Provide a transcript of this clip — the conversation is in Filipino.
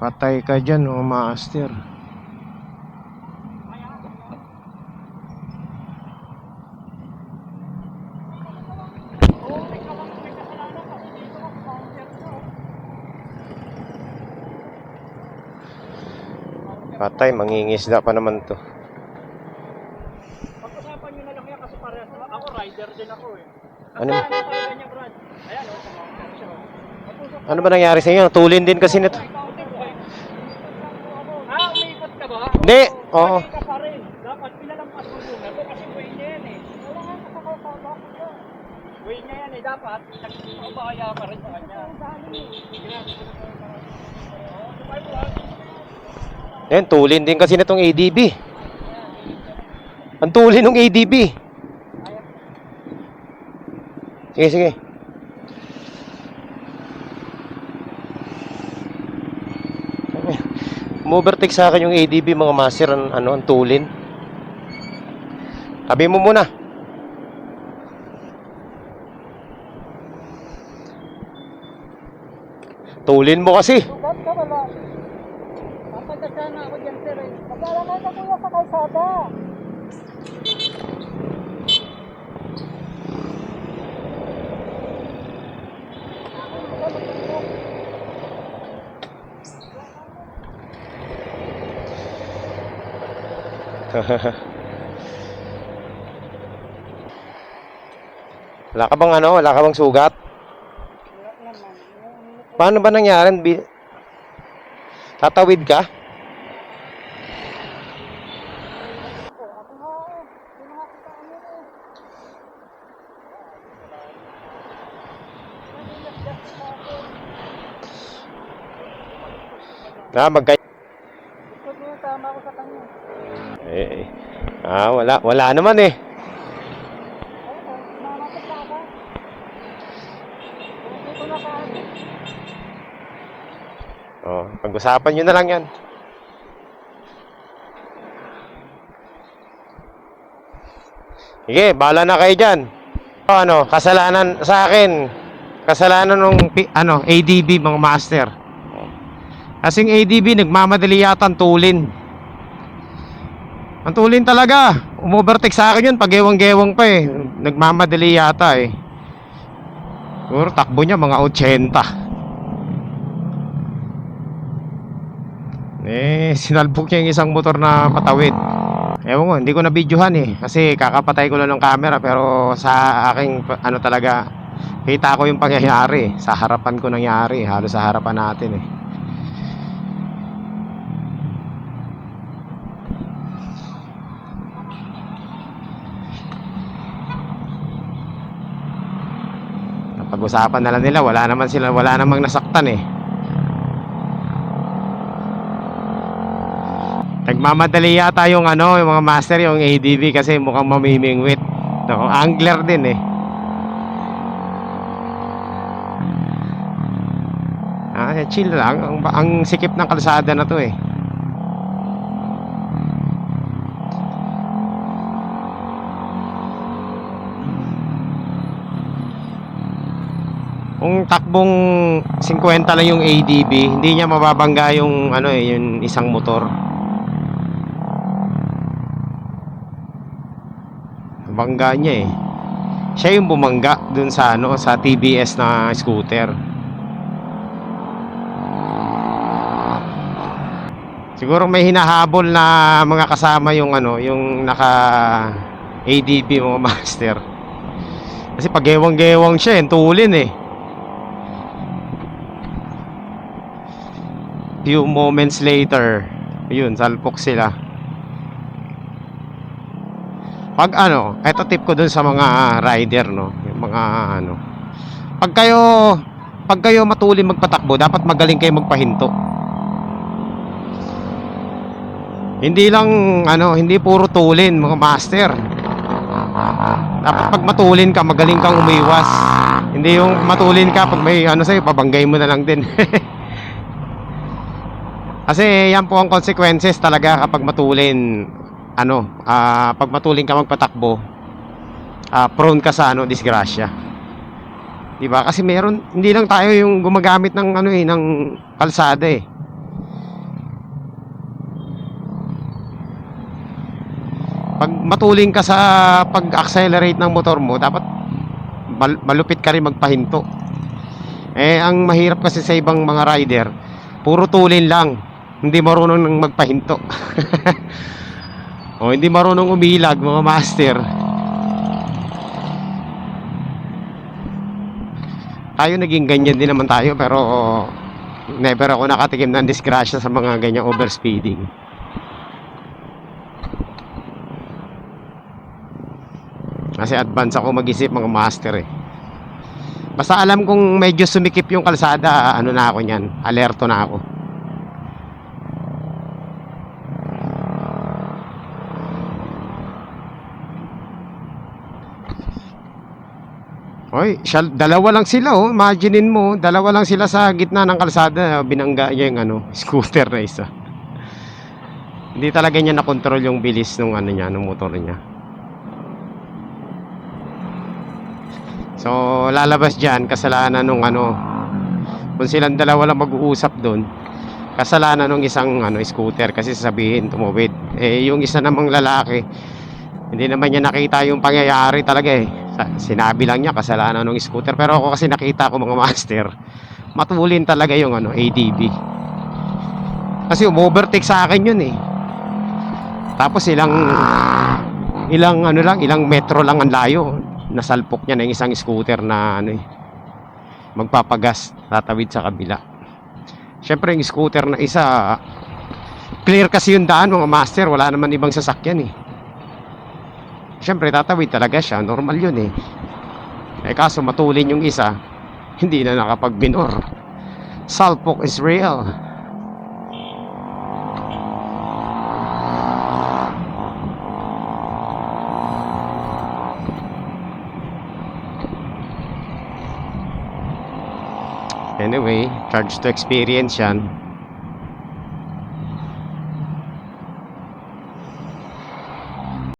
Patay ka dyan, oh, master. Patay, mangingisda pa naman to. Pag-usapan nyo na lang yan kasi parehas ako rider din ako eh. Ano? Ano? Ayan nangyari sa inyo? Tulin din kasi nito. mountain boy. Ah, umikot ka ba? Hindi, oo. Mali ka pa rin. Dapat pinalampas mo muna to kasi way niya yan eh. Wala nga nakakasama ko yan. Way niya yan eh. Dapat nagpapakaya pa rin sa kanya. Yan, tulin din kasi nitong ADB. Ang tulin ng ADB. Sige, sige. Umovertake sa akin yung ADB mga master, ang, ano, ang tulin. Tabi mo muna. Tulin mo kasi. Sugat ka ako dyan sir eh. Maglalakay ka kuya sa kalsada. Wala ka bang ano? Wala ka bang sugat? Paano ba nangyari? Tatawid ka? Na, magka... Gusto mo yung tama ko sa kanya. Eh, ah, wala. Wala naman eh. Oh, pag-usapan nyo na lang yan. Sige, bahala na kayo dyan. O, ano, kasalanan sa akin. Kasalanan ng ano, ADB mga master. Kasing ADB nagmamadali yata tulin. Ang tulin talaga. Umovertake sa akin yun pag gewang-gewang pa eh. Nagmamadali yata eh. Siguro takbo niya mga 80. Eh, sinalbog niya yung isang motor na patawid. Ewan ko, hindi ko na videohan eh. Kasi kakapatay ko lang ng camera pero sa aking ano talaga, kita ko yung pangyayari. Sa harapan ko nangyari, halos sa harapan natin eh. Pag-usapan na lang nila, wala naman sila, wala namang nasaktan eh. Nagmamadali yata yung ano, yung mga master, yung ADV kasi mukhang mamimingwit. No, angler din eh. Ah, chill lang. Ang, ang sikip ng kalsada na to eh. Kung takbong 50 lang yung ADB, hindi niya mababangga yung ano eh, yung isang motor. Bangga niya eh. Siya yung bumangga dun sa ano sa TBS na scooter. Siguro may hinahabol na mga kasama yung ano, yung naka ADB mga master. Kasi pag gewang-gewang siya, eh, tulin eh. Few moments later, yun, salpok sila. Pag ano, eto tip ko dun sa mga rider, no? Yung mga ano. Pag kayo, pag kayo matulin magpatakbo, dapat magaling kayo magpahinto. Hindi lang, ano, hindi puro tulin, mga master. Dapat pag matulin ka, magaling kang umiwas. Hindi yung matulin ka, pag may ano sa'yo, pabanggay mo na lang din. Kasi yan po ang consequences talaga kapag matulin ano, uh, pag matulin ka magpatakbo, uh, prone ka sa ano, disgrasya. 'Di ba? Kasi meron hindi lang tayo yung gumagamit ng ano eh, ng kalsada eh. Pag matulin ka sa pag-accelerate ng motor mo, dapat mal- malupit ka rin magpahinto. Eh ang mahirap kasi sa ibang mga rider, puro tulin lang hindi marunong nang magpahinto. o hindi marunong umilag, mga master. Tayo naging ganyan din naman tayo, pero never ako nakatikim ng disgrasya sa mga ganyang overspeeding. Kasi advance ako mag-isip mga master eh. Basta alam kong medyo sumikip yung kalsada, ano na ako niyan, alerto na ako. Oy, siya, dalawa lang sila oh. Imaginein mo, dalawa lang sila sa gitna ng kalsada, binangga niya yung ano, scooter na isa. Hindi talaga niya nakontrol yung bilis ng ano niya, ng motor niya. So, lalabas diyan kasalanan nung ano, kung silang dalawa lang mag-uusap doon, kasalanan nung isang ano, scooter kasi sasabihin tumawid. Eh, yung isa namang lalaki, hindi naman niya nakita yung pangyayari talaga eh. Sinabi lang niya kasalanan ng scooter. Pero ako kasi nakita ko mga master, matulin talaga yung ano, ADB. Kasi umovertake sa akin yun eh. Tapos ilang ilang ano lang, ilang metro lang ang layo. Nasalpok niya ng isang scooter na ano eh, magpapagas, tatawid sa kabila. Siyempre yung scooter na isa, clear kasi yung daan mga master, wala naman ibang sasakyan eh. Siyempre, tatawid talaga siya. Normal yun eh. Eh kaso matulin yung isa, hindi na nakapagbinor. Salpok is real. Anyway, charge to experience yan.